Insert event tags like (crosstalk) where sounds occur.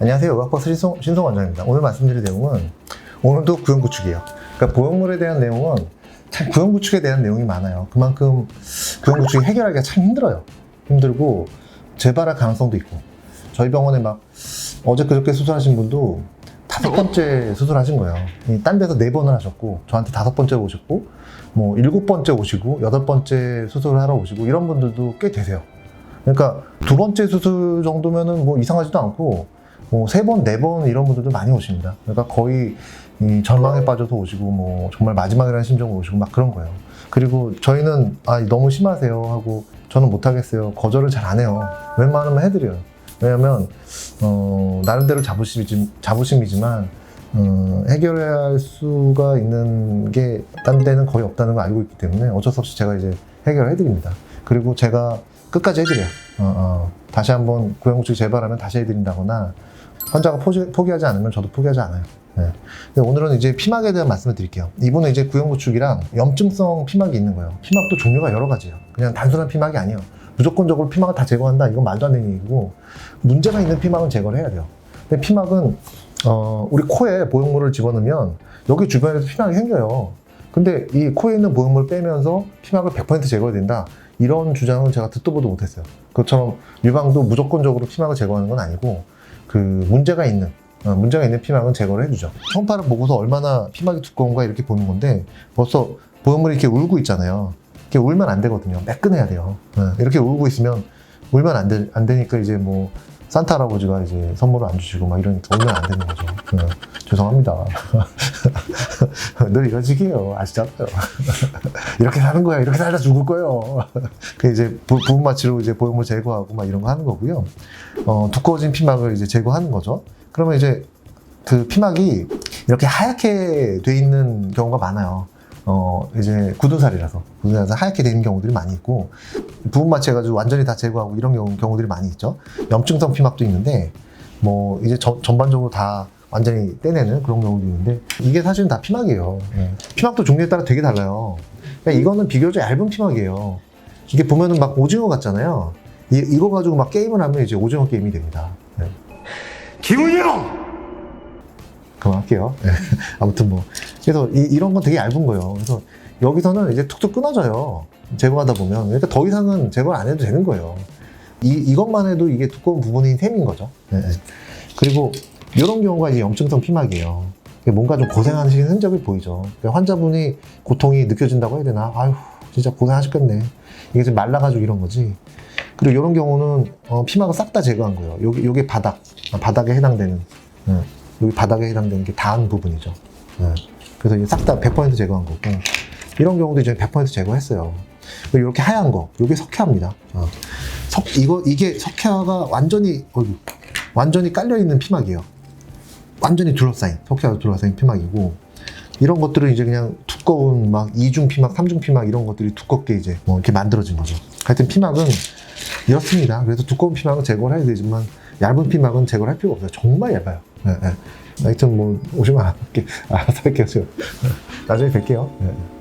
안녕하세요. 의학버스 신송, 신송 원장입니다. 오늘 말씀드릴 내용은 오늘도 구형 구축이에요. 그러니까 보형물에 대한 내용은 참 구형 구축에 대한 내용이 많아요. 그만큼 구형 구축이 해결하기가 참 힘들어요. 힘들고 재발할 가능성도 있고 저희 병원에 막 어제 그저께 수술하신 분도 다섯 번째 수술하신 거예요. 이딴 데서 네 번을 하셨고 저한테 다섯 번째 오셨고 뭐 일곱 번째 오시고 여덟 번째 수술을 하러 오시고 이런 분들도 꽤 되세요. 그러니까 두 번째 수술 정도면은 뭐 이상하지도 않고 뭐 세 번, 네 번 이런 분들도 많이 오십니다. 그러니까 거의 이 절망에 빠져서 오시고 뭐 정말 마지막이라는 심정으로 오시고 막 그런 거예요. 그리고 저희는 아 너무 심하세요 하고 저는 못하겠어요. 거절을 잘 안 해요. 웬만하면 해드려요. 왜냐면 어, 나름대로 자부심이지, 자부심이지만 어, 해결해야 할 수가 있는 게 딴 데는 거의 없다는 걸 알고 있기 때문에 어쩔 수 없이 제가 이제 해결을 해드립니다. 그리고 제가 끝까지 해드려요. 어, 어, 다시 한번 구형구축 재발하면 다시 해드린다거나 환자가 포기, 포기 하지 않으면 저도 포기하지 않아요. 네. 근데 오늘은 이제 피막에 대한 말씀을 드릴게요. 이분은 이제 구형구축이랑 염증성 피막이 있는 거예요. 피막도 종류가 여러 가지예요. 그냥 단순한 피막이 아니에요. 무조건적으로 피막을 다 제거한다? 이건 말도 안 되는 얘기고 문제가 있는 피막은 제거를 해야 돼요. 근데 피막은 어, 우리 코에 보형물을 집어넣으면 여기 주변에서 피막이 생겨요. 근데 이 코에 있는 보형물을 빼면서 피막을 100% 제거해야 된다. 이런 주장은 제가 듣도 보도 못했어요. 그것처럼 유방도 무조건적으로 피막을 제거하는 건 아니고 그 문제가 있는 어, 문제가 있는 피막은 제거를 해주죠. 초음파를 보고서 얼마나 피막이 두꺼운가 이렇게 보는 건데 벌써 보형물이 이렇게 울고 있잖아요. 이렇게 울면 안 되거든요. 매끈해야 돼요. 어, 이렇게 울고 있으면 울면 안, 되, 안 되니까 이제 뭐 산타 할아버지가 이제 선물을 안 주시고 막 이러니까 울면 안 되는 거죠. 어, 죄송합니다. (laughs) 늘 이런 식이에요. 아시잖아요. (laughs) 이렇게 사는 거야. 이렇게 살다 죽을 거예요. (laughs) 그 이제 부- 부분 마취로 이제 보형물 제거하고 막 이런 거 하는 거고요. 어, 두꺼워진 피막을 이제 제거하는 거죠. 그러면 이제 그 피막이 이렇게 하얗게 돼 있는 경우가 많아요. 어, 이제 굳은 살이라서. 굳은 살이라서 하얗게 돼 있는 경우들이 많이 있고, 부분 마취해가지고 완전히 다 제거하고 이런 경우, 경우들이 많이 있죠. 염증성 피막도 있는데, 뭐, 이제 전, 전반적으로 다 완전히 떼내는 그런 경우도 있는데, 이게 사실은 다 피막이에요. 예. 피막도 종류에 따라 되게 달라요. 그러니까 이거는 비교적 얇은 피막이에요. 이게 보면은 막 오징어 같잖아요. 이, 이거 가지고 막 게임을 하면 이제 오징어 게임이 됩니다. 예. 기훈이 형! 그만할게요. 네. (laughs) 아무튼 뭐 그래서 이, 런건 되게 얇은 거예요. 그래서 여기서는 이제 툭툭 끊어져요. 제거하다 보면 그러니까 더 이상은 제거를 안 해도 되는 거예요. 이 이것만 해도 이게 두꺼운 부분이 셈인 거죠. 네. 그리고 이런 경우가 이제 염증성 피막이에요. 뭔가 좀 고생하시는 흔적이 보이죠. 그러니까 환자분이 고통이 느껴진다고 해야 되나? 아휴 진짜 고생하셨겠네. 이게 지금 말라가지고 이런 거지. 그리고 이런 경우는 어, 피막을 싹 다 제거한 거예요. 요게, 요게 바닥, 아, 바닥에 해당되는 네. 여기 바닥에 해당되는 게 닿은 부분이죠. 네. 그래서 이게 싹다 100% 제거한 거고 이런 경우도 이제 100% 제거했어요. 이렇게 하얀 거, 이게 석회화입니다. 어. 석 이거 이게 석회화가 완전히 어이구, 완전히 깔려 있는 피막이에요. 완전히 둘러싸인 석회화 둘러싸인 피막이고 이런 것들은 이제 그냥 두꺼운 막 이중 피막, 삼중 피막 이런 것들이 두껍게 이제 뭐 이렇게 만들어진 거죠. 하여튼 피막은 이렇습니다. 그래서 두꺼운 피막은 제거를 해야 되지만 얇은 피막은 제거를 할 필요가 없어요. 정말 얇아요. 예, 예. 하여튼 뭐 오시면 안 할게. 알아서 할게요. 나중에 뵐게요. 예.